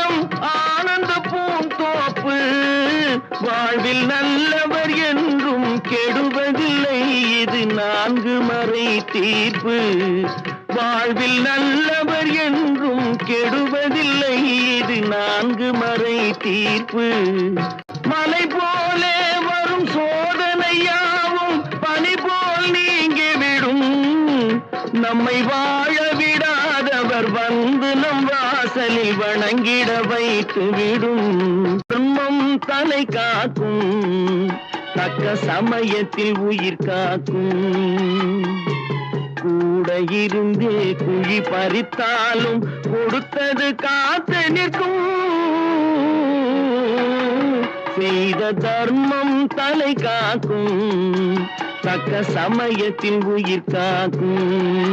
நெஞ்சம் ஆனந்த பூந்தோப்பு. வாழ்வில் நல்லவர் என்றும் கெடுவதில்லை இது நான்கு மறை தீர்ப்பு. வாழ்வில் நல்லவர் என்றும் கெடுவதில்லை இது நான்கு மறை தீர்ப்பு. மலை போலே வரும் சோதனையாவும் பனி போல் நீங்கிவிடும் நம்மை வாழ விடாதவர் வந்து நம் வாசலில் வணங்கிட வைத்து விடும். துன்பம் தலை காக்கும். தக்க சமயத்தில் உயிர் காக்கும். கூட இருந்தே குழி பறித்தாலும் கொடுத்தது காத்து நிற்கும். செய்த தர்மம் தலை காக்கும். தக்க சமயத்தில் உயிர் காக்கும்.